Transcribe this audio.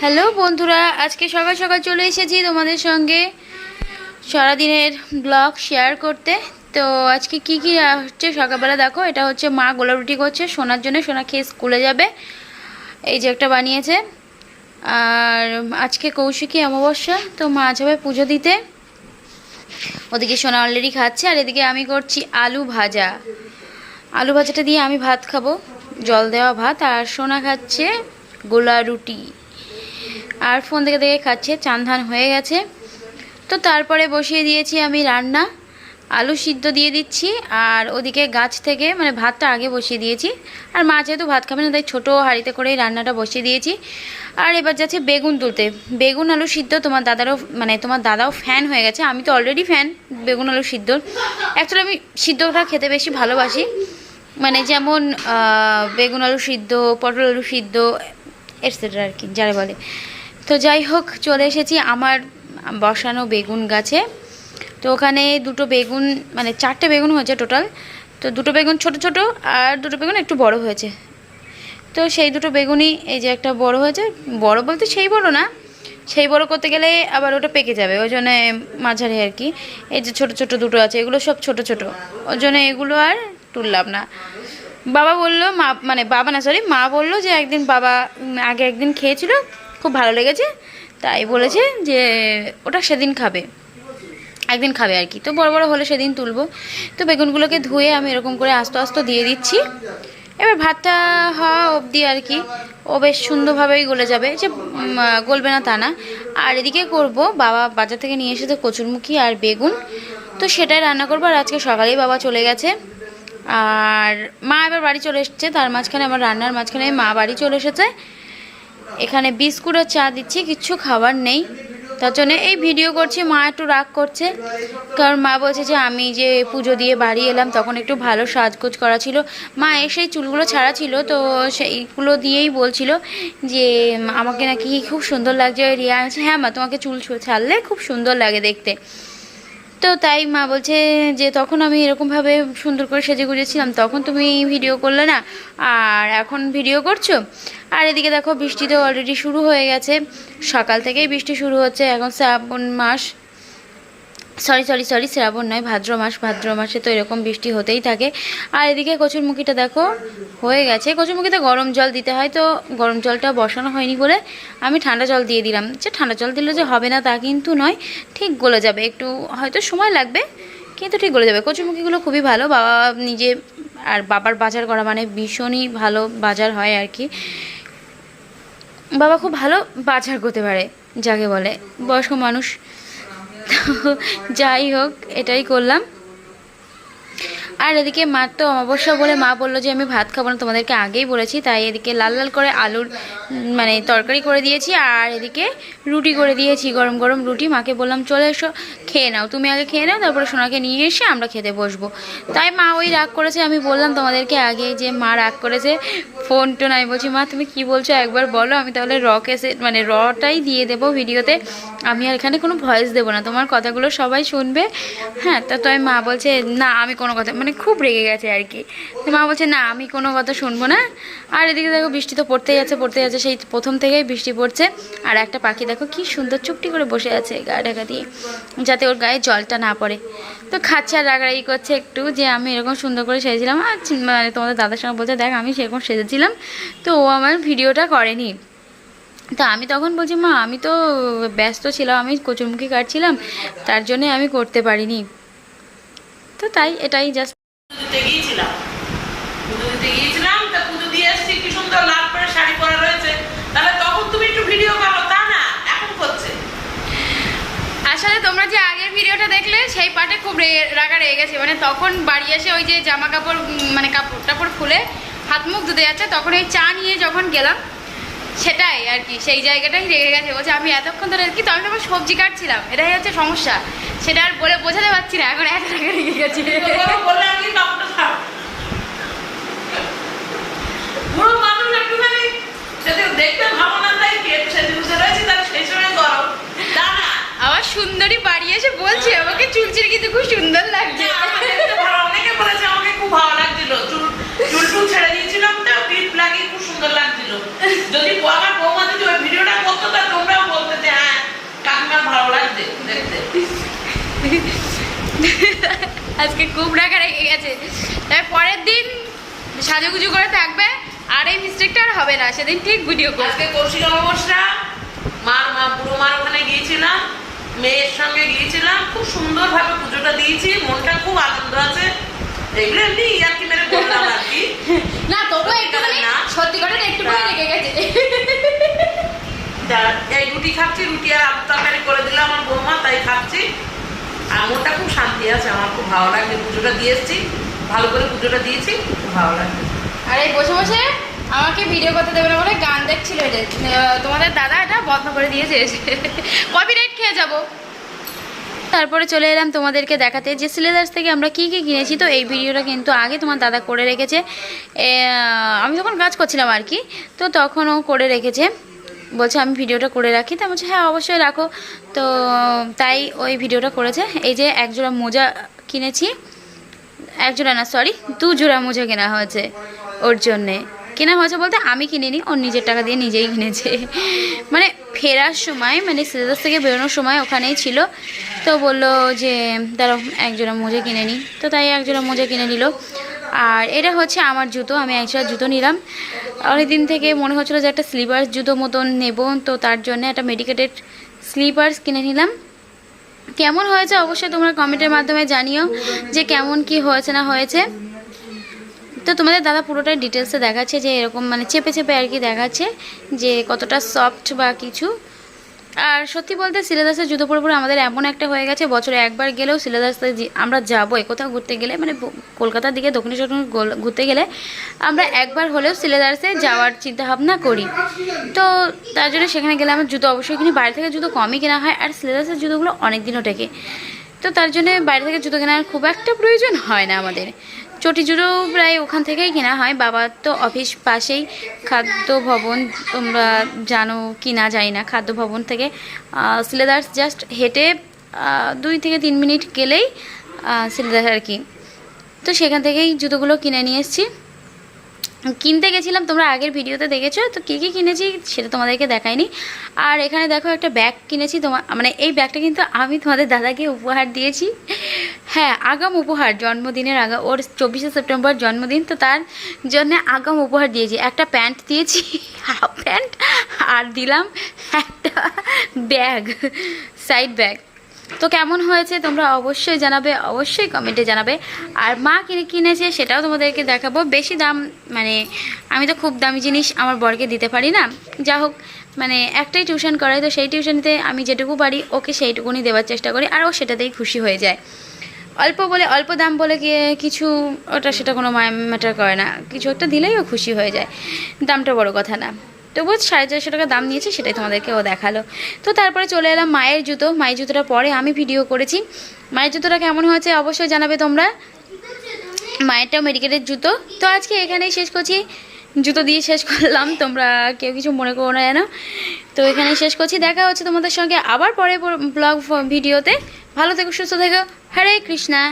Hello বন্ধুরা, আজকে সকাল সকাল চলে এসেছি তোমাদের সঙ্গে সারাদিনের ব্লগ শেয়ার করতে। তো আজকে কি কি হচ্ছে সকালবেলা দেখো, এটা হচ্ছে মা গোলা রুটি করছে, সোনার জন্য সোনা খেয়ে স্কুলে যাবে। এই যে একটা বানিয়েছে। আর আজকে কৌশিকী অমাবস্যা, তো মা যাবে পুজো দিতে। ওদিকে সোনা অলরেডি খাচ্ছে, আর এদিকে আমি করছি আলু ভাজা। আলু ভাজাটা দিয়ে আমি ভাত খাব, জল দেওয়া ভাত, আর সোনা খাচ্ছে গোলা রুটি। আর ফোন থেকে দেখে খাচ্ছে, চান ধান হয়ে গেছে। তো তারপরে বসিয়ে দিয়েছি আমি রান্না। আলু সিদ্ধ দিয়ে দিচ্ছি, আর ওদিকে গাছ থেকে মানে ভাতটা আগে বসিয়ে দিয়েছি। আর মা যেহেতু ভাত খাবে না, তাই ছোটো হাঁড়িতে করেই রান্নাটা বসিয়ে দিয়েছি। আর এবার যাচ্ছে বেগুন তুলতে। বেগুন আলু সিদ্ধ, তোমার দাদারও মানে তোমার দাদাও ফ্যান হয়ে গেছে। আমি তো অলরেডি ফ্যান বেগুন আলু সিদ্ধর অ্যাকচুয়ালি আমি সিদ্ধটা খেতে বেশি ভালোবাসি। মানে যেমন বেগুন আলু সিদ্ধ, পটল আলু সিদ্ধ এটসেট্রা আর কি, যারা বলে। তো যাই হোক, চলে এসেছি আমার বসানো বেগুন গাছে। তো ওখানে দুটো বেগুন মানে চারটে বেগুন হয়েছে টোটাল। তো দুটো বেগুন ছোট ছোট আর দুটো বেগুন একটু বড় হয়েছে। তো সেই দুটো বেগুনই এই যে একটা বড় হয়েছে, বড় বলতে সেই বড় না, সেই বড় করতে গেলে আবার ওটা পেকে যাবে, ওই জন্য মাঝারি আর কি। এই যে ছোট ছোট দুটো আছে, এগুলো সব ছোট ছোট ওই জন্য এগুলো আর তুললাম না। বাবা বলল, মা মানে বাবা না সরি মা বলল যে একদিন বাবা আগে একদিন খেয়েছিল খুব ভালো লেগেছে। তাই বলেছে যে ওটা সেদিন খাবে। একদিন খাবে আর কি। তো বড় বড় হলে সেদিন তুলবো। তো বেগুনগুলোকে ধুয়ে আমি এরকম করে আস্তে আস্তে দিয়ে দিচ্ছি। এবার ভাতটা হওয়া অবধি আর কি। ও বেশ সুন্দরভাবেই গলে যাবে। যে গলবে না তা না। আর এদিকে করব বাবা বাজার থেকে নিয়ে এসেছে কচুরমুখী আর বেগুন। তো সেটাই রান্না করব। আর আজকে সকালেই বাবা চলে গেছে। আর মা এবার বাড়ি চলে এসেছে। তার মাঝখানে আমার রান্নার মাঝখানে মা বাড়ি চলে এসেছে। এখানে বিস্কুট আর চা দিচ্ছি কিচ্ছু খাবার নেই। তার জন্য এই ভিডিও করছি, মা একটু রাগ করছে। কারণ মা বলছে যে আমি যে পুজো দিয়ে বাড়ি এলাম, তখন একটু ভালো সাজগোজ করা ছিল। মা এসেই চুলগুলো ছাড়া ছিল, তো সেইগুলো দিয়েই বলছিল যে, আমাকে নাকি খুব সুন্দর লাগছে। রিয়া হ্যাঁ মা, তোমাকে চুল ছাড়লে খুব সুন্দর লাগে দেখতে। তো তাই মা বলছে যে তখন আমি এরকমভাবে সুন্দর করে সেজে গুজেছিলাম, তখন তুমি ভিডিও করলে না, আর এখন ভিডিও করছ? আর এদিকে দেখো বৃষ্টি তো অলরেডি শুরু হয়ে গেছে, সকাল থেকেই বৃষ্টি শুরু হচ্ছে, এখন শ্রাবণ মাস। সরি সরি সরি শ্রাবণ নয়, ভাদ্র মাস, ভাদ্র মাসে তো এরকম বৃষ্টি হতেই থাকে। আর এদিকে কচুরমুখিটা দেখো, হয়ে গেছে। কচুরমুখিতে গরম জল দিতে হয় তো গরম জলটা বসানো হয়নি বলে আমি ঠান্ডা জল দিয়ে দিলাম। যে ঠান্ডা জল দিলে যে হবে না তা কিন্তু নয়, ঠিক গলে যাবে। একটু হয়তো সময় লাগবে, কিন্তু ঠিক গলে যাবে। কচুরমুখিগুলো খুবই ভালো, বাবা নিজে আর বাবার বাজার করা মানে ভীষণই ভালো বাজার হয় আর কি। বাবা খুব ভালো বাজার করতে পারে, যাকে বলে। বয়স্ক মানুষ যাই হোক এটাই করলাম। আর এদিকে মার তো অমাবস্যা বলে মা বলল যে, আমি ভাত খাব না। তোমাদেরকে আগেই বলেছি। তাই এদিকে লাল লাল করে আলুর মানে তরকারি করে দিয়েছি। আর এদিকে রুটি করে দিয়েছি, গরম গরম রুটি। মাকে বললাম, চলে এসো, খেয়ে নাও। তুমি আগে খেয়ে নাও, তারপরে সোনাকে নিয়ে এসে আমরা খেতে বসবো। তাই মা ওই রাগ করেছে। আমি বললাম তোমাদেরকে আগে যে মা রাগ করেছে, ফোন টোন। আমি বলছি, মা, তুমি কি বলছো? একবার বলো। আমি তাহলে র কেসে মানে রটাই দিয়ে দেবো ভিডিওতে। আমি আর এখানে কোনো ভয়েস দেবো না। তোমার কথাগুলো সবাই শুনবে। হ্যাঁ তা তো আমি মা বলছে, না, আমি কোনো কথা মানে খুব রেগে গেছে আর কি। মা বলছে, না, আমি কোনো কথা শুনব না। আর এদিকে দেখো বৃষ্টি তো পড়তেই আছে পড়তে যাচ্ছে সেই প্রথম থেকেই বৃষ্টি পড়ছে। আর একটা পাখি দেখো কি সুন্দর চুপটি করে বসে আছে গা ঢাকা দিয়ে, যাতে ওর গায়ে জলটা না পড়ে। তো খাচ্ছে আর রাগারাগি করছে একটু যে আমি এরকম সুন্দর করে সেজেছিলাম। আর মানে তোমাদের দাদার সঙ্গে বলছে, দেখ, আমি সেরকম সেজেছিলাম। তো ও আমার ভিডিওটা করেনি। তা আমি তখন বলছি, মা, আমি তো ব্যস্ত ছিলাম, আমি কচুরমুখী কাটছিলাম তার জন্যে আমি করতে পারিনি। তো তাই, এটাই জাস্ট শাড়ি পরা রয়েছে। তখন তুমি একটু ভিডিও করো তা এখন করছে। আসলে তোমরা যে আগের ভিডিওটা দেখলে, সেই পার্টে খুব রাগা রেগে গেছে। মানে তখন বাড়ি এসে ওই যে জামা কাপড় মানে কাপড় টাপড় খুলে হাত মুখ ধুতে যাচ্ছে, তখন এই চা নিয়ে যখন গেলাম সেটাই আর কি সেই জায়গাটাই রেগে গেছে। বলছে আমি এতক্ষণ ধরে কি তো আমি সবজি কাটছিলাম? এটাই হচ্ছে সমস্যা। সেটা আর বলে বোঝাতে পারছি না এখন এত রাগা রেগে গেছে। তোকে বললে আমি কাপড়টা ছাড় পুরো মানুষ একটুখানি যদি দেখতে ভালো না তাই কি একটু সেজে বুঝে রয়েছে তাহলে সেই সময় করো তা না। আমার সুন্দরী বাড়ি এসে বলছে আমাকে চুলচির কিন্তু খুব সুন্দর লাগছে। যদি আমার বৌমা যদি ওই ভিডিওটা করতো তাহলে তোমরাও বলতে যে হ্যাঁ কাকিমার ভালো লাগছে দেখতে। আজকে খুব রাখা রেখে গেছে। তাই পরের দিন সাজুগুজু করে থাকবে আর এই মিস্টেকটা আর হবে না সেদিন ঠিক ভিডিও করবে। আজকে কৌশিক অমাবস্যা মার মা বুড়ো মার ওখানে গিয়েছিলাম মেয়ের সঙ্গে গিয়েছিলাম খুব সুন্দরভাবে পুজোটা দিয়েছি মনটা খুব আনন্দ আছে। এগুলো এমনি ইয়ার্কি মেরে করলাম আর কি। না তবু একটুখানি না। সত্যি করে একটুখানি রেখে গেছে। তা এই রুটি খাচ্ছি রুটি আর আলু তরকারি করে দিলাম আমার বৌমা তাই খাচ্ছি। আর মনটা খুব শান্তি আছে আমার খুব ভালো লাগছে পুজোটা দিয়ে এসেছি ভালো করে পুজোটা দিয়েছি খুব ভালো লাগছে। আর এই বসে বসে আমাকে ভিডিও করতে দেবে না বলে গান দেখছিল তোমাদের দাদা এটা বন্ধ করে দিয়েছে। কপিরাইট খেয়ে যাব। তারপরে চলে এলাম তোমাদেরকে দেখাতে যে সিলেদার্স থেকে আমরা কি কি কিনেছি। তো এই ভিডিওটা কিন্তু আগে তোমার দাদা করে রেখেছে। আমি যখন কাজ করছিলাম আর কি। তো তখন ও করে রেখেছে। বলছে, আমি ভিডিওটা করে রাখি। তা বলছে হ্যাঁ অবশ্যই রাখো। তো তাই ওই ভিডিওটা করেছে। এই যে একজোড়া মোজা কিনেছি। এক জোড়া না সরি দু জোড়া মোজা কেনা হয়েছে ওর জন্যে। কেনা হয়েছে বলতে আমি কিনিনি ওর নিজের টাকা দিয়ে নিজেই কিনেছে। মানে ফেরার সময় মানে সিলেবাস থেকে বেরোনোর সময় ওখানেই ছিল। তো বলল যে, দাঁড়াও এক জোড়া মোজা কিনে নিই তো তাই এক জোড়া মোজা কিনে নিল। আর এটা হচ্ছে আমার জুতো, আমি এক জোড়া জুতো নিলাম। অনেক দিন থেকে মনে হচ্ছিল যে একটা স্লিপার্স জুতো মতন নেব, তো তার জন্য একটা মেডিকেটেড স্লিপার্স কিনে নিলাম। কেমন হয়েছে অবশ্যই তোমরা কমেন্টের মাধ্যমে জানিও যে কেমন কি হয়েছে না হয়েছে। তো তোমাদের দাদা পুরোটাই ডিটেলসে দেখাচ্ছে যে এরকম মানে চেপে চেপে আর কি দেখাচ্ছে যে কতটা সফট বা কিছু। আর সত্যি বলতে সিলেদাসের জুতো পরে পরে আমাদের এমন একটা হয়ে গেছে, বছরে একবার গেলেও সিলেদাসে আমরা যাব কোথাও ঘুরতে গেলে মানে কলকাতার দিকে দক্ষিণেশ্বর ঘুরতে গেলে আমরা একবার হলেও সিলেদাসে যাওয়ার চিন্তা ভাবনা করি। তো তার জন্য সেখানে গেলে আমার জুতো অবশ্যই কিনি, বাইরে থেকে জুতো কমই কেনা হয় আর সিলেদাসের জুতোগুলো অনেক দিনও টেকে। তো তার জন্য বাইরে থেকে জুতো কেনার খুব একটা প্রয়োজন হয় না আমাদের। চটি জুতো প্রায় ওখান থেকেই কেনা হয়। বাবার তো অফিস পাশেই খাদ্য ভবন, তোমরা জানো কি না জানি না, খাদ্য ভবন থেকে সিলেদার্স জাস্ট হেঁটে দুই থেকে তিন মিনিট গেলেই সিলেদার আর কি। তো সেখান থেকেই জুতোগুলো কিনে নিয়ে এসেছি। কিনতে গেছিলাম, তোমরা আগের ভিডিওতে দেখেছ, তো কী কী কিনেছি সেটা তোমাদেরকে দেখাইনি। আর এখানে দেখো একটা ব্যাগ কিনেছি তোমার মানে এই ব্যাগটা কিন্তু আমি তোমাদের দাদাকে উপহার দিয়েছি। হ্যাঁ আগাম উপহার, জন্মদিনের আগা, ওর চব্বিশে সেপ্টেম্বর জন্মদিন, তো তার জন্য আগাম উপহার দিয়েছি। একটা প্যান্ট দিয়েছি, হাফ প্যান্ট, আর দিলাম একটা ব্যাগ, সাইড ব্যাগ। তো কেমন হয়েছে তোমরা অবশ্যই জানাবে, অবশ্যই কমেন্টে জানাবে। আর মা কিনে কিনেছে সেটাও তোমাদেরকে দেখাবো। বেশি দাম মানে আমি তো খুব দামি জিনিস আমার বরকে দিতে পারি না। যা হোক মানে একটাই টিউশন করাই তো সেই টিউশনিতে আমি যেটুকু পারি, ওকে সেইটুকুনি দেওয়ার চেষ্টা করি আর ও সেটাতেই খুশি হয়ে যায়। অল্প বলে, অল্প দাম বলে গিয়ে কিছু ওটা সেটা কোনো ম্যাটার করে না। কিছু একটা দিলেই ও খুশি হয়ে যায়। দামটা বড় কথা না। তবু সাড়ে চারশো টাকা দাম নিয়েছে, সেটাই তোমাদেরকে ও দেখাল। তো তারপরে চলে এলাম মায়ের জুতো। মায়ের জুতোটা পরে আমি ভিডিও করেছি। মায়ের জুতোটা কেমন হয়েছে অবশ্যই জানাবে তোমরা। মায়েরটাও মেডিকেলের জুতো। তো আজকে এখানেই শেষ করছি। জুতো দিয়ে শেষ করলাম। তোমরা কেউ কিছু মনে করো না যেন তো এখানেই শেষ করছি। দেখা হচ্ছে তোমাদের সঙ্গে আবার পরে ব্লগ ভিডিওতে। ভালো থেকো, সুস্থ থেকো। হরে কৃষ্ণা।